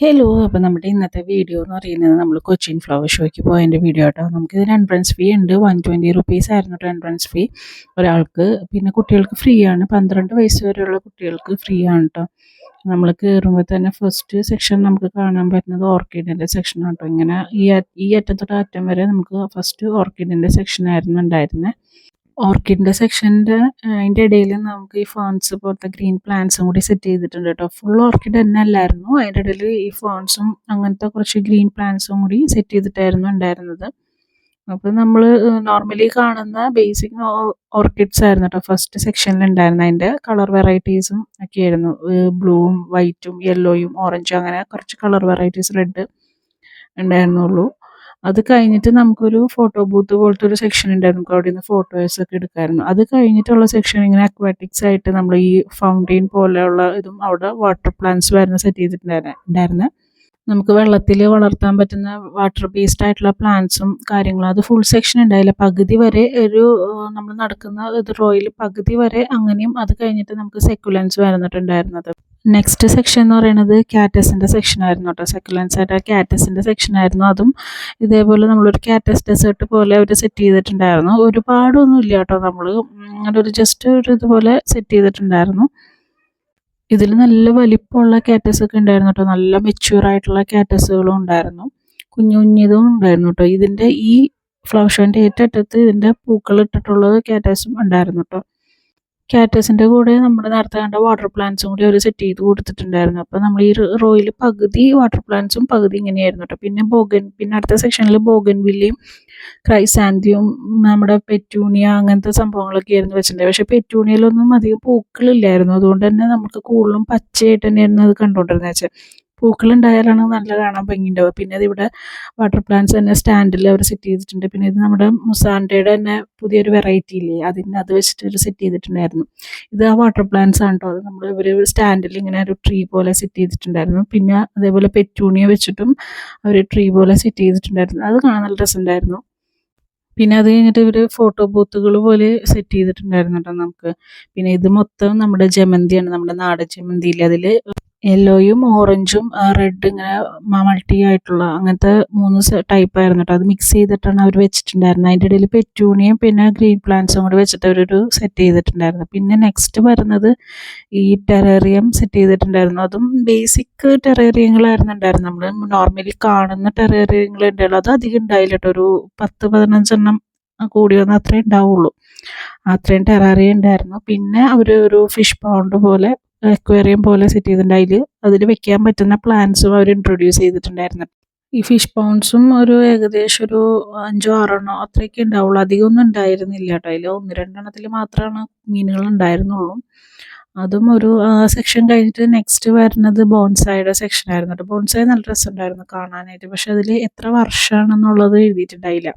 Hello അപ്പോൾ നമ്മുടെ ഇന്നത്തെ വീഡിയോ എന്ന് പറയുന്നത് നമ്മൾ കൊച്ചിൻ ഫ്ലവർ ഷോയ്ക്ക് പോയതിന്റെ വീഡിയോ നമുക്ക് ഇതിന് എൻട്രൻസ് ഫീ ഉണ്ട്. വൺ ട്വന്റി റുപ്പീസ് ആയിരുന്നു എൻട്രൻസ് ഫീ ഒരാൾക്ക് പിന്നെ കുട്ടികൾക്ക് ഫ്രീ ആണ്. പന്ത്രണ്ട് വയസ്സ് വരെയുള്ള കുട്ടികൾക്ക് ഫ്രീ ആണ് കേട്ടോ നമ്മൾ കയറുമ്പോൾ തന്നെ ഫസ്റ്റ് സെക്ഷൻ നമുക്ക് കാണാൻ പറ്റുന്നത് ഓർക്കിഡിന്റെ സെക്ഷൻ കേട്ടോ ഇങ്ങനെ ഈ ഈ അറ്റത്തൊട്ട് അറ്റം വരെ നമുക്ക് ഫസ്റ്റ് ഓർക്കിഡിന്റെ സെക്ഷൻ ആയിരുന്നു ഉണ്ടായിരുന്നത് ഓർക്കിഡിന്റെ സെക്ഷന്റെ അതിന്റെ ഇടയിൽ നമുക്ക് ഈ ഫോൺസ് പോലത്തെ ഗ്രീൻ പ്ലാന്റ്സും കൂടി സെറ്റ് ചെയ്തിട്ടുണ്ട് കേട്ടോ. ഫുൾ ഓർക്കിഡ് തന്നെ അല്ലായിരുന്നു. അതിന്റെ ഇടയിൽ ഈ ഫോൺസും അങ്ങനത്തെ കുറച്ച് ഗ്രീൻ പ്ലാന്റ്സും കൂടി സെറ്റ് ചെയ്തിട്ടായിരുന്നു ഉണ്ടായിരുന്നത്. അപ്പോൾ നമ്മൾ നോർമലി കാണുന്ന ബേസിക് ഓർക്കിഡ്സ് ആയിരുന്നു കേട്ടോ ഫസ്റ്റ് സെക്ഷനിൽ ഉണ്ടായിരുന്നത്. അതിന്റെ കളർ വെറൈറ്റീസും ഒക്കെ ആയിരുന്നു. ബ്ലൂവും വൈറ്റും യെല്ലോയും ഓറഞ്ചും അങ്ങനെ കുറച്ച് കളർ വെറൈറ്റീസ് റെഡ് ഉണ്ടായിരുന്നുള്ളൂ. അത് കഴിഞ്ഞിട്ട് നമുക്കൊരു ഫോട്ടോ ബൂത്ത് പോലത്തെ ഒരു സെക്ഷൻ ഉണ്ടായിരുന്നു. നമുക്ക് അവിടെ നിന്ന് ഫോട്ടോസ് ഒക്കെ എടുക്കായിരുന്നു. അത് കഴിഞ്ഞിട്ടുള്ള സെക്ഷൻ ഇങ്ങനെ അക്വാറ്റിക്സ് ആയിട്ട് നമ്മൾ ഈ ഫൗണ്ടെയിൻ പോലെയുള്ള ഇതും അവിടെ വാട്ടർ പ്ലാന്റ്സ് വരുന്ന സെറ്റ് ചെയ്തിട്ടുണ്ടായിരുന്നു നമുക്ക് വെള്ളത്തിൽ വളർത്താൻ പറ്റുന്ന വാട്ടർ ബേസ്ഡ് ആയിട്ടുള്ള പ്ലാന്റ്സും കാര്യങ്ങളും. അത് ഫുൾ സെക്ഷൻ ഉണ്ടായില്ല. പകുതി വരെ ഒരു നമ്മൾ നടക്കുന്ന ഇത് റോയിൽ പകുതി വരെ അങ്ങനെയും അത് കഴിഞ്ഞിട്ട് നമുക്ക് സെക്കുലൻസ് വരുന്നിട്ടുണ്ടായിരുന്നത്. നെക്സ്റ്റ് സെക്ഷൻ എന്ന് പറയുന്നത് കാറ്റസിന്റെ സെക്ഷൻ ആയിരുന്നു കേട്ടോ. സെക്കുലൻസ് ആയിട്ട് കാറ്റസിന്റെ സെക്ഷൻ ആയിരുന്നു. അതും ഇതേപോലെ നമ്മളൊരു കാറ്റസ് ഡെസേർട്ട് പോലെ അവർ സെറ്റ് ചെയ്തിട്ടുണ്ടായിരുന്നു. ഒരുപാടൊന്നും ഇല്ല കേട്ടോ നമ്മൾ അങ്ങനെ ഒരു ജസ്റ്റ് ഒരു ഇതുപോലെ സെറ്റ് ചെയ്തിട്ടുണ്ടായിരുന്നു. ഇതിൽ നല്ല വലിപ്പമുള്ള കാറ്റസ് ഒക്കെ ഉണ്ടായിരുന്നു കേട്ടോ നല്ല മെച്യൂർ ആയിട്ടുള്ള കാറ്റസുകളും ഉണ്ടായിരുന്നു. കുഞ്ഞു കുഞ്ഞിതും ഉണ്ടായിരുന്നു കേട്ടോ ഇതിന്റെ ഈ ഫ്ലവർ ഷോന്റെ ഏറ്ററ്റത്ത് ഇതിന്റെ പൂക്കൾ ഇട്ടിട്ടുള്ളത് കാറ്റസും ഉണ്ടായിരുന്നു കേട്ടോ കാറ്റസിന്റെ കൂടെ നമ്മൾ നേരത്തെ കണ്ട വാട്ടർ പ്ലാന്റ്സും കൂടി അവർ സെറ്റ് ചെയ്ത് കൊടുത്തിട്ടുണ്ടായിരുന്നു. അപ്പോൾ നമ്മൾ ഈ റോയിൽ പകുതി വാട്ടർ പ്ലാന്റ്സും പകുതി ഇങ്ങനെയായിരുന്നു കേട്ടോ പിന്നെ ബോഗൻ പിന്നെ അടുത്ത സെക്ഷനിൽ ബോഗൻ വില്ലിയും ക്രൈസാന്തിയും നമ്മുടെ പെറ്റൂണിയ അങ്ങനത്തെ സംഭവങ്ങളൊക്കെ ആയിരുന്നു വെച്ചിട്ടുണ്ടായത് പക്ഷേ പെറ്റൂണിയയിലൊന്നും അധികം പൂക്കളില്ലായിരുന്നു. അതുകൊണ്ട് തന്നെ നമുക്ക് കൂടുതലും പച്ചയായിട്ട് തന്നെയായിരുന്നു അത് കണ്ടുകൊണ്ടിരുന്നത് വെച്ചാൽ പൂക്കളുണ്ടായാലാണ് നല്ല കാണാൻ ഭംഗിയുണ്ടാവുക. പിന്നെ ഇവിടെ വാട്ടർ പ്ലാന്റ്സ് തന്നെ സ്റ്റാൻഡിൽ അവർ സെറ്റ് ചെയ്തിട്ടുണ്ട്. പിന്നെ ഇത് നമ്മുടെ മുസാൻഡയുടെ തന്നെ പുതിയൊരു വെറൈറ്റി ഇല്ലേ? അതിന് അത് വെച്ചിട്ട് ഒരു സെറ്റ് ചെയ്തിട്ടുണ്ടായിരുന്നു. ഇത് ആ വാട്ടർ പ്ലാന്റ്സ് ആണ് കേട്ടോ അത് നമ്മൾ ഇവർ സ്റ്റാൻഡിൽ ഇങ്ങനെ ഒരു ട്രീ പോലെ സെറ്റ് ചെയ്തിട്ടുണ്ടായിരുന്നു. പിന്നെ അതേപോലെ പെറ്റൂണിയ വെച്ചിട്ടും അവർ ട്രീ പോലെ സെറ്റ് ചെയ്തിട്ടുണ്ടായിരുന്നു. അത് കാണാൻ നല്ല രസമുണ്ടായിരുന്നു. പിന്നെ അത് കഴിഞ്ഞിട്ട് ഇവർ ഫോട്ടോ ബൂത്തുകൾ പോലെ സെറ്റ് ചെയ്തിട്ടുണ്ടായിരുന്നു കേട്ടോ നമുക്ക്. പിന്നെ ഇത് മൊത്തം നമ്മുടെ ജമന്തിയാണ്. നമ്മുടെ നാടൻ ജമന്തിയിൽ അതിൽ യെല്ലോയും ഓറഞ്ചും റെഡ് ഇങ്ങനെ മൾട്ടി ആയിട്ടുള്ള അങ്ങനത്തെ മൂന്ന് ടൈപ്പ് ആയിരുന്നു കേട്ടോ അത് മിക്സ് ചെയ്തിട്ടാണ് അവർ വെച്ചിട്ടുണ്ടായിരുന്നത് അതിന്റെ ഇടയിൽ പെറ്റൂണിയും പിന്നെ ഗ്രീൻ പ്ലാന്റ്സും കൂടി വെച്ചിട്ട് അവരൊരു സെറ്റ് ചെയ്തിട്ടുണ്ടായിരുന്നു. പിന്നെ നെക്സ്റ്റ് വരുന്നത് ഈ ടെറേറിയം സെറ്റ് ചെയ്തിട്ടുണ്ടായിരുന്നു. അതും ബേസിക് ടെറേറിയങ്ങളായിരുന്നു ഉണ്ടായിരുന്നു. നമ്മൾ നോർമലി കാണുന്ന ടെറേറിയങ്ങൾ ഉണ്ടായുള്ളൂ അത് അധികം ഉണ്ടായില്ല കേട്ടോ ഒരു പത്ത് പതിനഞ്ചെണ്ണം കൂടി വന്നാൽ അത്രേ ഉണ്ടാവുള്ളൂ. അത്രയും ടെറാറിയ ഉണ്ടായിരുന്നു. പിന്നെ അവർ ഒരു ഫിഷ് പൗണ്ട് പോലെ അക്വേറിയം പോലെ സെറ്റ് ചെയ്തിട്ടുണ്ട്. അതിൽ വെക്കാൻ പറ്റുന്ന പ്ലാന്റ്സും അവർ ഇൻട്രൊഡ്യൂസ് ചെയ്തിട്ടുണ്ടായിരുന്നു. ഈ ഫിഷ് പൗണ്ട്സും ഒരു ഏകദേശം ഒരു അഞ്ചോ ആറെണ്ണോ അത്രയൊക്കെ ഉണ്ടാവുള്ളൂ. അധികമൊന്നും ഉണ്ടായിരുന്നില്ല കേട്ടോ. അതിൽ ഒന്ന് രണ്ടെണ്ണത്തിൽ മാത്രമാണ് മീനുകൾ ഉണ്ടായിരുന്നുള്ളൂ. അതും ഒരു സെക്ഷൻ കഴിഞ്ഞിട്ട് നെക്സ്റ്റ് വരുന്നത് ബോൺസായുടെ സെക്ഷൻ ആയിരുന്നു കേട്ടോ. ബോൺസായി നല്ല രസമുണ്ടായിരുന്നു കാണാനായിട്ട്. പക്ഷെ അതിൽ എത്ര വർഷമാണെന്നുള്ളത് എഴുതിയിട്ടുണ്ടായില്ല.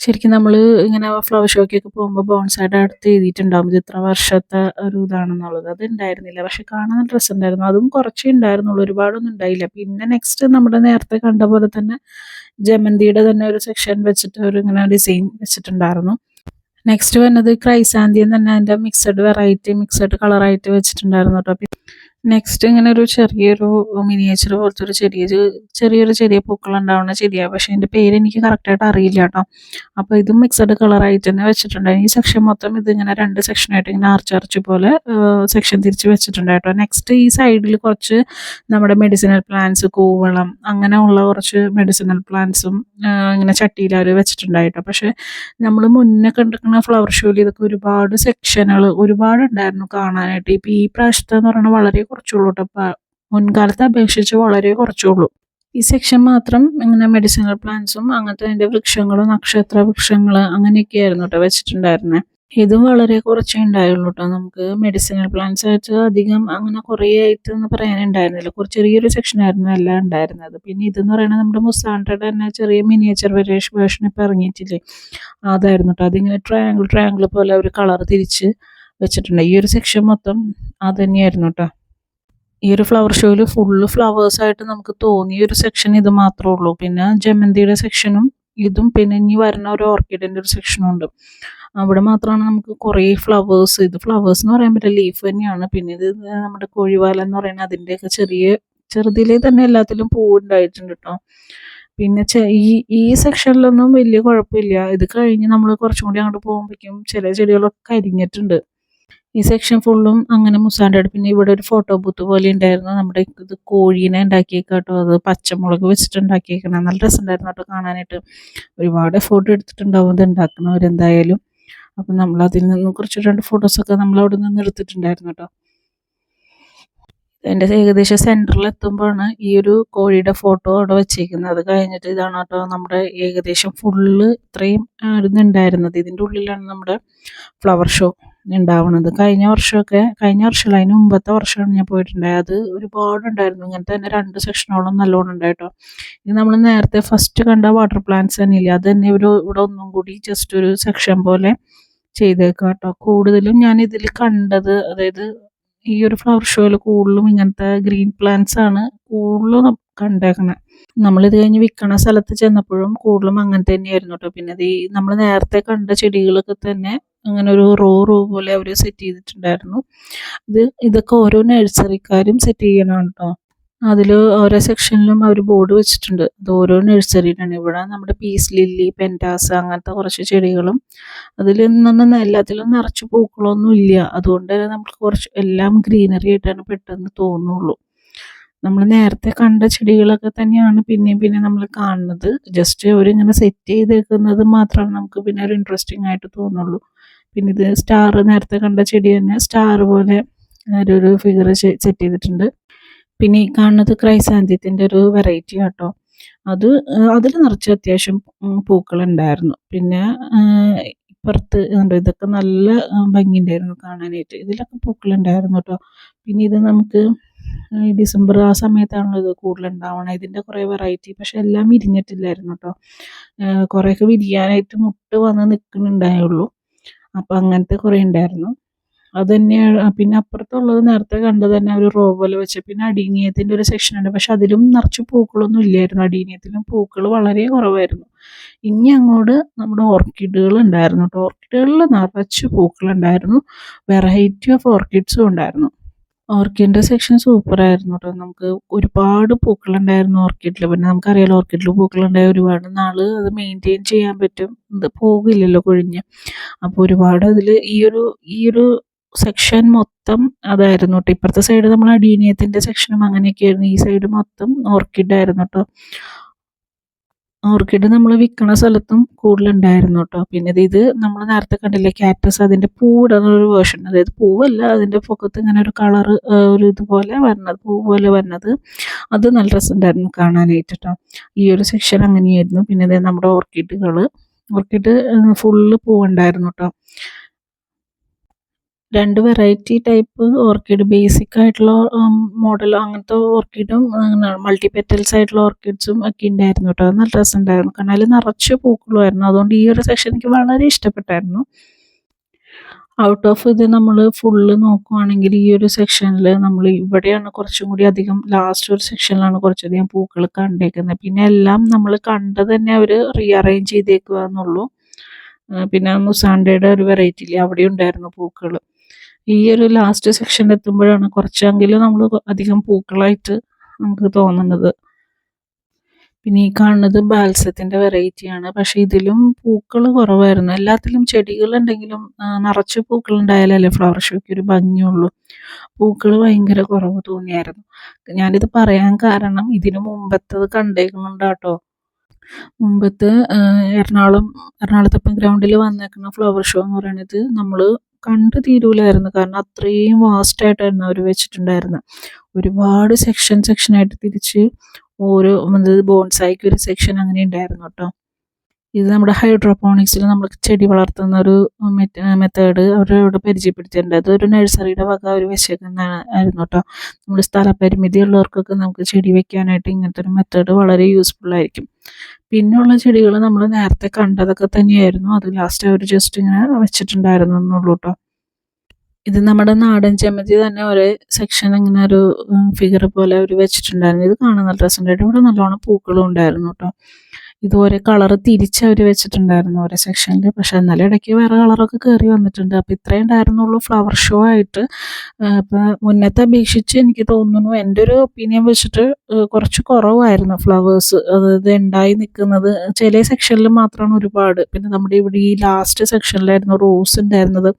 ശരിക്കും നമ്മൾ ഇങ്ങനെ ഫ്ലവർ ഷോയ്ക്കൊക്കെ പോകുമ്പോൾ ബോൺസൈഡ് അടുത്ത് എഴുതിയിട്ടുണ്ടാകും ഇത് ഇത്ര വർഷത്തെ ഒരു ഇതാണെന്നുള്ളത്. അത് ഉണ്ടായിരുന്നില്ല പക്ഷെ കാണാൻ ഡ്രസ്സ് ഉണ്ടായിരുന്നു അതും കുറച്ചേ ഉണ്ടായിരുന്നുള്ളൂ ഒരുപാടൊന്നും ഉണ്ടായില്ല പിന്നെ നെക്സ്റ്റ് നമ്മുടെ നേരത്തെ കണ്ട പോലെ തന്നെ ജമന്തിയുടെ തന്നെ ഒരു സെക്ഷൻ വെച്ചിട്ട് ഒരു ഇങ്ങനെ ഡിസൈൻ വെച്ചിട്ടുണ്ടായിരുന്നു. നെക്സ്റ്റ് വന്നത് ക്രൈസാന്തിയം തന്നെ. അതിന്റെ മിക്സഡ് വെറൈറ്റി മിക്സഡ് കളറായിട്ട് വെച്ചിട്ടുണ്ടായിരുന്നു കേട്ടോ നെക്സ്റ്റ് ഇങ്ങനെ ഒരു ചെറിയൊരു മിനിയേച്ചർ പോലത്തെ ഒരു ചെറിയ ചെറിയൊരു ചെറിയ പൂക്കൾ ഉണ്ടാവുന്ന ചെടിയാണ് പക്ഷേ അതിന്റെ പേര് എനിക്ക് കറക്റ്റായിട്ട് അറിയില്ല കേട്ടോ. അപ്പോൾ ഇതും മിക്സഡ് കളറായിട്ട് തന്നെ വെച്ചിട്ടുണ്ട്. ഈ സെക്ഷൻ മൊത്തം ഇതിങ്ങനെ രണ്ട് സെക്ഷനായിട്ട് ഇങ്ങനെ ആർച്ചർച്ച് പോലെ സെക്ഷൻ തിരിച്ച് വെച്ചിട്ടുണ്ട് കേട്ടോ. നെക്സ്റ്റ് ഈ സൈഡിൽ കുറച്ച് നമ്മുടെ മെഡിസിനൽ പ്ലാന്റ്സ് കൂവളം അങ്ങനെയുള്ള കുറച്ച് മെഡിസിനൽ പ്ലാന്റ്സും ഇങ്ങനെ ചട്ടിയിൽ അവർ വെച്ചിട്ടുണ്ടായിട്ടോ പക്ഷേ നമ്മൾ മുന്നേ കണ്ടിരിക്കുന്ന ഫ്ലവർ ഷോയിൽ ഇതൊക്കെ ഒരുപാട് സെക്ഷനുകൾ ഒരുപാട് ഉണ്ടായിരുന്നു കാണാനായിട്ട്. ഇപ്പോൾ ഈ പ്രാവശ്യത്തെ എന്ന് പറയുന്നത് വളരെ കുറച്ചുള്ളൂ കേട്ടോ മുൻകാലത്തെ അപേക്ഷിച്ച് വളരെ കുറച്ചുള്ളൂ. ഈ സെക്ഷൻ മാത്രം ഇങ്ങനെ മെഡിസിനൽ പ്ലാന്റ്സും അങ്ങനത്തെ അതിന്റെ വൃക്ഷങ്ങളും നക്ഷത്ര വൃക്ഷങ്ങൾ അങ്ങനെയൊക്കെയായിരുന്നു കേട്ടോ വെച്ചിട്ടുണ്ടായിരുന്നത് ഇതും വളരെ കുറച്ചേ ഉണ്ടായുള്ളൂ കേട്ടോ നമുക്ക് മെഡിസിനൽ പ്ലാന്റ്സ് ആയിട്ട് അധികം അങ്ങനെ കുറേ ആയിട്ട് എന്ന് പറയാനുണ്ടായിരുന്നില്ല. കുറച്ച് ചെറിയൊരു സെക്ഷൻ ആയിരുന്നു എല്ലാം ഉണ്ടായിരുന്നത്. പിന്നെ ഇതെന്ന് പറയുന്നത് നമ്മുടെ മുസാണ്ടയുടെ തന്നെ ചെറിയ മിനിയേച്ചർ വെറേഷൻ വേർഷൻ ഇപ്പം ഇറങ്ങിയിട്ടില്ലേ? അതായിരുന്നു കേട്ടോ അതിങ്ങനെ ട്രയാങ്കിൾ ട്രയാങ്കിൾ പോലെ ഒരു കളർ തിരിച്ച് വെച്ചിട്ടുണ്ട്. ഈ ഒരു സെക്ഷൻ മൊത്തം അത് തന്നെയായിരുന്നു കേട്ടോ ഈ ഒരു ഫ്ലവർ ഷോയിൽ ഫുള്ള് ഫ്ലവേഴ്സായിട്ട് നമുക്ക് തോന്നിയ ഒരു സെക്ഷൻ ഇത് മാത്രമേ ഉള്ളൂ. പിന്നെ ജമന്തിയുടെ സെക്ഷനും ഇതും പിന്നെ ഇനി വരുന്ന ഒരു ഓർക്കിഡിന്റെ ഒരു സെക്ഷനും ഉണ്ട്. അവിടെ മാത്രമാണ് നമുക്ക് കുറേ ഫ്ലവേഴ്സ് ഇത് ഫ്ലവേഴ്സ് എന്ന് പറയാൻ പറ്റില്ല ലീഫ് തന്നെയാണ്. പിന്നെ ഇത് നമ്മുടെ കോഴിവാല എന്ന് പറയുന്നത് അതിന്റെയൊക്കെ ചെറിയ ചെറുതിലെ തന്നെ എല്ലാത്തിലും പൂവുണ്ടായിട്ടുണ്ട് കേട്ടോ പിന്നെ ഈ ഈ സെക്ഷനിലൊന്നും വലിയ കുഴപ്പമില്ല. ഇത് കഴിഞ്ഞ് നമ്മൾ കുറച്ചും കൂടി അങ്ങോട്ട് പോകുമ്പോഴേക്കും ചില ചെടികളൊക്കെ കരിഞ്ഞിട്ടുണ്ട്. ഈ സെക്ഷൻ ഫുള്ളും അങ്ങനെ മുസാന്റെ പിന്നെ ഇവിടെ ഒരു ഫോട്ടോ ബൂത്ത് പോലെ ഉണ്ടായിരുന്നു. നമ്മുടെ ഇത് കോഴീനെ ഉണ്ടാക്കിയേക്കാട്ടോ അത് പച്ചമുളക് വെച്ചിട്ട് ഉണ്ടാക്കിയേക്കണം നല്ല രസമുണ്ടായിരുന്നു കേട്ടോ കാണാനായിട്ട്. ഒരുപാട് ഫോട്ടോ എടുത്തിട്ടുണ്ടാവും ഇത് ഉണ്ടാക്കുന്നവരെന്തായാലും അപ്പം നമ്മൾ അതിൽ നിന്നും കുറച്ച് രണ്ട് ഫോട്ടോസൊക്കെ നമ്മൾ അവിടെ നിന്ന് എടുത്തിട്ടുണ്ടായിരുന്നു കേട്ടോ എന്റെ ഏകദേശം സെന്ററിൽ എത്തുമ്പോഴാണ് ഈ ഒരു കോഴിയുടെ ഫോട്ടോ അവിടെ വെച്ചേക്കുന്നത്. അത് കഴിഞ്ഞിട്ട് ഇതാണ് കേട്ടോ നമ്മുടെ ഏകദേശം ഫുള്ള് ഇത്രയും ആയിരുന്നുണ്ടായിരുന്നത് ഇതിന്റെ ഉള്ളിലാണ് നമ്മുടെ ഫ്ലവർ ഷോ ഉണ്ടാവുന്നത് കഴിഞ്ഞ വർഷമൊക്കെ കഴിഞ്ഞ വർഷമല്ല അതിന് മുമ്പത്തെ വർഷമാണ് ഞാൻ പോയിട്ടുണ്ടായത്. അത് ഒരുപാട് ഉണ്ടായിരുന്നു. ഇങ്ങനത്തെ തന്നെ രണ്ട് സെക്ഷനോളം നല്ലോണം ഉണ്ടായിട്ടോ. ഇത് നമ്മൾ നേരത്തെ ഫസ്റ്റ് കണ്ട വാട്ടർ പ്ലാന്റ്സ് തന്നെ ഇല്ല അത് തന്നെ ഒരു ഇവിടെ ഒന്നും കൂടി ജസ്റ്റ് ഒരു സെക്ഷൻ പോലെ ചെയ്തേക്കാം കേട്ടോ കൂടുതലും ഞാൻ ഇതിൽ കണ്ടത് അതായത് ഈ ഒരു ഫ്ലവർ ഷോയിൽ കൂടുതലും ഇങ്ങനത്തെ ഗ്രീൻ പ്ലാന്റ്സ് ആണ് കൂടുതലും കണ്ടേക്കണത് നമ്മളിത് കഴിഞ്ഞ് വിൽക്കണ സ്ഥലത്ത് ചെന്നപ്പോഴും കൂടുതലും അങ്ങനെ തന്നെയായിരുന്നു കേട്ടോ പിന്നെ ഈ നമ്മൾ നേരത്തെ കണ്ട ചെടികളൊക്കെ തന്നെ അങ്ങനെ ഒരു റോ റോ പോലെ അവർ സെറ്റ് ചെയ്തിട്ടുണ്ടായിരുന്നു. ഇത് ഇതൊക്കെ ഓരോ നഴ്സറിക്കാരും സെറ്റ് ചെയ്യണം കേട്ടോ അതിൽ ഓരോ സെക്ഷനിലും അവർ ബോർഡ് വെച്ചിട്ടുണ്ട്. അത് ഓരോ നഴ്സറിയിലാണ് ഇവിടെ നമ്മുടെ പീസ് ലില്ലി പെന്റാസ് അങ്ങനത്തെ കുറച്ച് ചെടികളും അതിൽ നിന്നൊന്നും എല്ലാത്തിലും നിറച്ച് പൂക്കളൊന്നും ഇല്ല. അതുകൊണ്ട് തന്നെ നമുക്ക് കുറച്ച് എല്ലാം ഗ്രീനറി ആയിട്ടാണ് പെട്ടെന്ന് തോന്നുള്ളൂ. നമ്മൾ നേരത്തെ കണ്ട ചെടികളൊക്കെ തന്നെയാണ് പിന്നെയും പിന്നെ നമ്മൾ കാണുന്നത്. ജസ്റ്റ് അവരിങ്ങനെ സെറ്റ് ചെയ്തേക്കുന്നത് മാത്രമാണ് നമുക്ക് പിന്നെ ഒരു ഇൻട്രസ്റ്റിംഗ് ആയിട്ട് തോന്നുള്ളൂ. പിന്നെ ഇത് സ്റ്റാർ നേരത്തെ കണ്ട ചെടി തന്നെ സ്റ്റാർ പോലെ ഒരു ഫിഗർ സെറ്റ് ചെയ്തിട്ടുണ്ട്. പിന്നെ ഈ കാണുന്നത് ക്രൈസാന്തിയത്തിന്റെ ഒരു വെറൈറ്റി കേട്ടോ അത് അതിൽ നിറച്ച് അത്യാവശ്യം പൂക്കളുണ്ടായിരുന്നു. പിന്നെ ഇപ്പുറത്ത് കണ്ടോ ഇതൊക്കെ നല്ല ഭംഗിയുണ്ടായിരുന്നു കാണാനായിട്ട്. ഇതിലൊക്കെ പൂക്കളുണ്ടായിരുന്നു കേട്ടോ പിന്നെ ഇത് നമുക്ക് ഡിസംബർ ആ സമയത്താണല്ലോ ഇത് കൂടുതലുണ്ടാവണം. ഇതിന്റെ കുറേ വെറൈറ്റി പക്ഷെ എല്ലാം വിരിഞ്ഞിട്ടില്ലായിരുന്നു കേട്ടോ കുറേയൊക്കെ വിരിയാനായിട്ട് മുട്ട് വന്ന് നിൽക്കുന്നുണ്ടായുള്ളൂ. അപ്പോൾ അങ്ങനത്തെ കുറേ ഉണ്ടായിരുന്നു. അത് തന്നെയാണ് പിന്നെ അപ്പുറത്തുള്ളത് നേരത്തെ കണ്ടത് തന്നെ ഒരു റോ പോലെ വെച്ച്. പിന്നെ അടീനിയത്തിന്റെ ഒരു സെക്ഷൻ ഉണ്ട്. പക്ഷെ അതിലും നിറച്ച് പൂക്കളൊന്നും ഇല്ലായിരുന്നു. അടീനിയത്തിലും പൂക്കൾ വളരെ കുറവായിരുന്നു. ഇനി അങ്ങോട്ട് നമ്മുടെ ഓർക്കിഡുകൾ ഉണ്ടായിരുന്നു കേട്ടോ. ഓർക്കിഡുകളിൽ നിറച്ച് പൂക്കളുണ്ടായിരുന്നു. വെറൈറ്റി ഓഫ് ഓർക്കിഡ്സും ഉണ്ടായിരുന്നു. ഓർക്കിഡിന്റെ സെക്ഷൻ സൂപ്പറായിരുന്നു കേട്ടോ. നമുക്ക് ഒരുപാട് പൂക്കളുണ്ടായിരുന്നു ഓർക്കിഡിൽ പിന്നെ നമുക്കറിയാലോ ഓർക്കിഡിൽ പൂക്കളുണ്ടായ ഒരുപാട് നാൾ അത് മെയിന്റെയിൻ ചെയ്യാൻ പറ്റും. ഇത് പോകില്ലല്ലോ കൊഴിഞ്ഞ്. അപ്പോൾ ഒരുപാട് അതിൽ ഈ ഒരു ഈ ഒരു സെക്ഷൻ മൊത്തം അതായിരുന്നു കേട്ടോ ഇപ്പുറത്തെ സൈഡ് നമ്മൾ അടീനിയത്തിന്റെ സെക്ഷനും അങ്ങനെയൊക്കെയായിരുന്നു. ഈ സൈഡ് മൊത്തം ഓർക്കിഡ് ആയിരുന്നു കേട്ടോ ഓർക്കിഡ് നമ്മൾ വിൽക്കണ സ്ഥലത്തും കൂടുതലുണ്ടായിരുന്നു കേട്ടോ പിന്നെ ഇത് നമ്മൾ നേരത്തെ കണ്ടില്ലേ കാറ്റസ് അതിന്റെ പൂവിടുന്നൊരു വേർഷൻ അതായത് പൂവല്ല അതിന്റെ പൊക്കത്ത് ഇങ്ങനെ ഒരു കളർ ഒരു ഇതുപോലെ വരണത് പൂ പോലെ വരണത്. അത് നല്ല രസമുണ്ടായിരുന്നു കാണാനായിട്ട് കേട്ടോ ഈ ഒരു സെക്ഷൻ അങ്ങനെയായിരുന്നു. പിന്നെ നമ്മുടെ ഓർക്കിഡുകൾ ഓർക്കിഡ് ഫുള്ള് പൂവുണ്ടായിരുന്നു കേട്ടോ രണ്ട് വെറൈറ്റി ടൈപ്പ് ഓർക്കിഡ് ബേസിക് ആയിട്ടുള്ള മോഡൽ അങ്ങനത്തെ ഓർക്കിഡും മൾട്ടി പെറ്റൽസ് ആയിട്ടുള്ള ഓർക്കിഡ്സും ഒക്കെ ഉണ്ടായിരുന്നു കേട്ടോ നല്ല രസമുണ്ടായിരുന്നു കാരണം അതിൽ നിറച്ച് പൂക്കളുമായിരുന്നു. അതുകൊണ്ട് ഈ ഒരു സെക്ഷൻ എനിക്ക് വളരെ ഇഷ്ടപ്പെട്ടായിരുന്നു. ഔട്ട് ഓഫ് ഇത് നമ്മൾ ഫുള്ള് നോക്കുവാണെങ്കിൽ ഈ ഒരു സെക്ഷനിൽ നമ്മൾ ഇവിടെയാണ് കുറച്ചും കൂടി അധികം ലാസ്റ്റ് ഒരു സെക്ഷനിലാണ് കുറച്ചധികം പൂക്കൾ കണ്ടേക്കുന്നത്. പിന്നെ എല്ലാം നമ്മൾ കണ്ട് തന്നെ അവർ റീഅറേഞ്ച് ചെയ്തേക്കുക എന്നുള്ളൂ പിന്നെ മുസാണ്ടയുടെ ഒരു വെറൈറ്റി അവിടെ ഉണ്ടായിരുന്നു പൂക്കൾ ഈ ഒരു ലാസ്റ്റ് സെക്ഷനിൽ എത്തുമ്പോഴാണ് കുറച്ചെങ്കിലും നമ്മൾ അധികം പൂക്കളായിട്ട് നമുക്ക് തോന്നുന്നത്. പിന്നെ ഈ കാണുന്നത് ബാൽസത്തിന്റെ വെറൈറ്റിയാണ് പക്ഷേ ഇതിലും പൂക്കൾ കുറവായിരുന്നു. എല്ലാത്തിലും ചെടികളുണ്ടെങ്കിലും നിറച്ച് പൂക്കൾ ഉണ്ടായാലല്ലേ ഫ്ലവർ ഷോയ്ക്ക് ഒരു ഭംഗിയുള്ളൂ. പൂക്കൾ ഭയങ്കര കുറവ് തോന്നിയായിരുന്നു. ഞാനിത് പറയാൻ കാരണം ഇതിനു മുമ്പത്തത് കണ്ടേക്കുന്നുണ്ട് കേട്ടോ മുമ്പത്ത് എറണാകുളം എറണാകുളത്തപ്പം ഗ്രൗണ്ടിൽ വന്നേക്കുന്ന ഫ്ലവർ ഷോ എന്ന് പറയുന്നത് നമ്മൾ കണ്ടു തീരൂലായിരുന്നു. കാരണം അത്രയും വാസ്റ്റായിട്ടായിരുന്നു അവർ വെച്ചിട്ടുണ്ടായിരുന്നത് ഒരുപാട് സെക്ഷൻ സെക്ഷനായിട്ട് തിരിച്ച് ഓരോ ബോൺസായിക്ക് ഒരു സെക്ഷൻ അങ്ങനെ ഉണ്ടായിരുന്നു കേട്ടോ ഇത് നമ്മുടെ ഹൈഡ്രോപോണിക്സിൽ നമ്മൾ ചെടി വളർത്തുന്ന ഒരു മെത്തേഡ് അവരോട് പരിചയപ്പെടുത്തിയിട്ടുണ്ട്. അതൊരു നഴ്സറിയുടെ വക അവർ വെച്ചേക്കുന്നതാണ് ആയിരുന്നു കേട്ടോ നമ്മുടെ സ്ഥലപരിമിതി ഉള്ളവർക്കൊക്കെ നമുക്ക് ചെടി വെക്കാനായിട്ട് ഇങ്ങനത്തെ ഒരു മെത്തേഡ് വളരെ യൂസ്ഫുൾ ആയിരിക്കും. പിന്നെയുള്ള ചെടികൾ നമ്മൾ നേരത്തെ കണ്ടതൊക്കെ തന്നെയായിരുന്നു. അത് ലാസ്റ്റ് അവർ ജസ്റ്റ് ഇങ്ങനെ വെച്ചിട്ടുണ്ടായിരുന്നു എന്നുള്ളൂ കേട്ടോ ഇത് നമ്മുടെ നാടൻ ചെമ്മതി തന്നെ ഒരു സെക്ഷൻ ഇങ്ങനെ ഒരു ഫിഗർ പോലെ അവർ വെച്ചിട്ടുണ്ടായിരുന്നു. ഇത് കാണാൻ നല്ല രസമുണ്ടായിട്ട് ഇവിടെ നല്ലോണം പൂക്കളും ഉണ്ടായിരുന്നു കേട്ടോ ഇതുപോലെ കളർ തിരിച്ച് അവർ വെച്ചിട്ടുണ്ടായിരുന്നു ഓരോ സെക്ഷനിൽ പക്ഷെ എന്നാലും ഇടയ്ക്ക് വേറെ കളറൊക്കെ കയറി വന്നിട്ടുണ്ട്. അപ്പോൾ ഇത്രയും ഉണ്ടായിരുന്നുള്ളൂ ഫ്ലവർ ഷോ ആയിട്ട്. അപ്പോൾ മുന്നത്തെ അപേക്ഷിച്ച് എനിക്ക് തോന്നുന്നു എന്റെ ഒരു ഒപ്പീനിയൻ വെച്ചിട്ട് കുറച്ച് കുറവായിരുന്നു ഫ്ലവേഴ്സ് അതായത് ഉണ്ടായി നിൽക്കുന്നത്. ചില സെക്ഷനിൽ മാത്രമാണ് ഒരുപാട്. പിന്നെ നമ്മുടെ ഇവിടെ ഈ ലാസ്റ്റ് സെക്ഷനിലായിരുന്നു റോസ് ഉണ്ടായിരുന്നത്.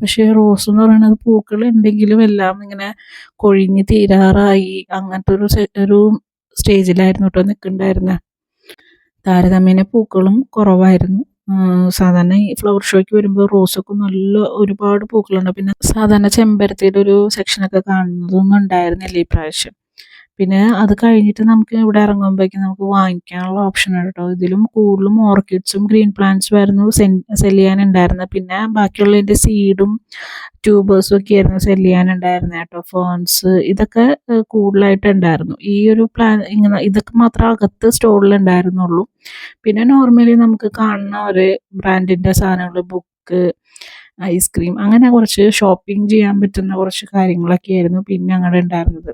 പക്ഷേ റോസ് എന്ന് പറയുന്നത് പൂക്കൾ ഉണ്ടെങ്കിലും എല്ലാം ഇങ്ങനെ കൊഴിഞ്ഞ് തീരാറായി. അങ്ങനത്തെ ഒരു ഒരു സ്റ്റേജിലായിരുന്നു കേട്ടോ നിൽക്കുന്നുണ്ടായിരുന്നത് താരതമ്യേന പൂക്കളും കുറവായിരുന്നു. സാധാരണ ഈ ഫ്ലവർ ഷോയ്ക്ക് വരുമ്പോൾ റോസൊക്കെ നല്ല ഒരുപാട് പൂക്കളുണ്ട്. പിന്നെ സാധാരണ ചെമ്പരത്തിയുടെ ഒരു സെക്ഷനൊക്കെ കാണുന്നതൊന്നും ഉണ്ടായിരുന്നില്ല ഈ പ്രാവശ്യം. പിന്നെ അത് കഴിഞ്ഞിട്ട് നമുക്ക് ഇവിടെ ഇറങ്ങുമ്പോഴേക്കും നമുക്ക് വാങ്ങിക്കാനുള്ള ഓപ്ഷൻ കേട്ടോ. ഇതിലും കൂടുതലും ഓർക്കിഡ്സും ഗ്രീൻ പ്ലാന്റ്സും ആയിരുന്നു സെൽ ചെയ്യാനുണ്ടായിരുന്നത് പിന്നെ ബാക്കിയുള്ളതിന്റെ സീഡും ട്യൂബേഴ്സും ഒക്കെ ആയിരുന്നു സെൽ ചെയ്യാനുണ്ടായിരുന്നത് കേട്ടോ. ഫോൺസ് ഇതൊക്കെ ഏഹ് കൂടുതലായിട്ട് ഉണ്ടായിരുന്നു. ഈ ഒരു പ്ലാൻ ഇങ്ങനെ ഇതൊക്കെ മാത്രമേ അകത്ത് സ്റ്റോറിൽ ഉണ്ടായിരുന്നുള്ളൂ. പിന്നെ നോർമലി നമുക്ക് കാണുന്ന ഒരു ബ്രാൻഡിന്റെ സാധനങ്ങൾ ബുക്ക് ഐസ്ക്രീം അങ്ങനെ കുറച്ച് ഷോപ്പിംഗ് ചെയ്യാൻ പറ്റുന്ന കുറച്ച് കാര്യങ്ങളൊക്കെ ആയിരുന്നു പിന്നെ അങ്ങനെ ഉണ്ടായിരുന്നത്.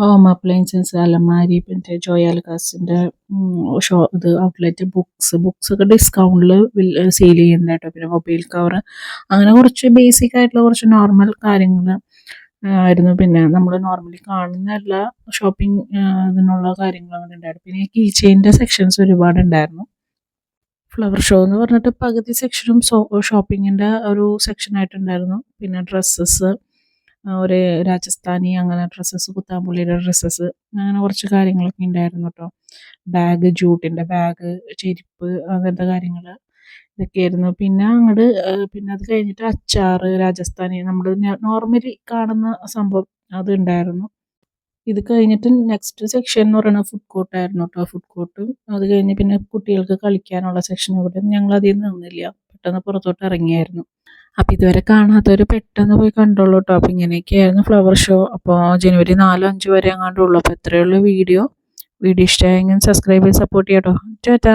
ഹോം അപ്ലയൻസസ് അലമാരി പിന്നെ ജോയാലുക്കാസിന്റെ ഷോ ഇത് ഔട്ട്ലെറ്റ് ബുക്സ് ബുക്സ് ഒക്കെ ഡിസ്കൗണ്ടിൽ സെയിൽ ചെയ്യുന്നുണ്ട് കേട്ടോ പിന്നെ മൊബൈൽ കവർ അങ്ങനെ കുറച്ച് ബേസിക് ആയിട്ടുള്ള കുറച്ച് നോർമൽ കാര്യങ്ങൾ ആയിരുന്നു. പിന്നെ നമ്മൾ നോർമലി കാണുന്ന എല്ലാ ഷോപ്പിംഗ് ഇതിനുള്ള കാര്യങ്ങളും അങ്ങനെ ഉണ്ടായിരുന്നു. പിന്നെ കീ ചെയിന്റെ സെക്ഷൻസ് ഒരുപാട് ഉണ്ടായിരുന്നു. ഫ്ലവർ ഷോ എന്ന് പറഞ്ഞിട്ട് പകുതി സെക്ഷനും ഷോപ്പിങ്ങിന്റെ ഒരു സെക്ഷനായിട്ടുണ്ടായിരുന്നു പിന്നെ ഡ്രസ്സസ് ഒരു രാജസ്ഥാനി അങ്ങനെ ഡ്രസ്സസ് കുത്താമ്പുള്ളിയുടെ ഡ്രസ്സസ് അങ്ങനെ കുറച്ച് കാര്യങ്ങളൊക്കെ ഉണ്ടായിരുന്നു കേട്ടോ ബാഗ് ജൂട്ടിന്റെ ബാഗ് ചെരുപ്പ് അങ്ങനത്തെ കാര്യങ്ങൾ ഇതൊക്കെയായിരുന്നു. പിന്നെ അങ്ങോട്ട് പിന്നെ അത് കഴിഞ്ഞിട്ട് അച്ചാർ രാജസ്ഥാനി നമ്മൾ നോർമലി കാണുന്ന സംഭവം അത് ഉണ്ടായിരുന്നു ഇത് കഴിഞ്ഞിട്ട് നെക്സ്റ്റ് സെക്ഷൻ എന്ന് പറയുന്നത് ഫുഡ് കോർട്ടായിരുന്നു കേട്ടോ ഫുഡ് കോർട്ട് അത് കഴിഞ്ഞ് പിന്നെ കുട്ടികൾക്ക് കളിക്കാനുള്ള സെക്ഷൻ ഇവിടെ ഞങ്ങൾ അതിൽ നിന്നില്ല. പെട്ടെന്ന് പുറത്തോട്ട് ഇറങ്ങിയായിരുന്നു. അപ്പോൾ ഇതുവരെ കാണാത്തവർ പെട്ടെന്ന് പോയി കണ്ടോളൂ കേട്ടോ അപ്പോൾ ഇങ്ങനെയൊക്കെയായിരുന്നു ഫ്ലവർ ഷോ അപ്പോൾ ജനുവരി നാലോ അഞ്ച് വരെ എങ്ങാണ്ടുള്ളൂ അപ്പോൾ എത്രയുള്ള വീഡിയോ. വീഡിയോ ഇഷ്ടമായെങ്കിൽ സബ്സ്ക്രൈബ് ചെയ്ത് സപ്പോർട്ട് ചെയ്യാം കേട്ടോ ടാറ്റാ.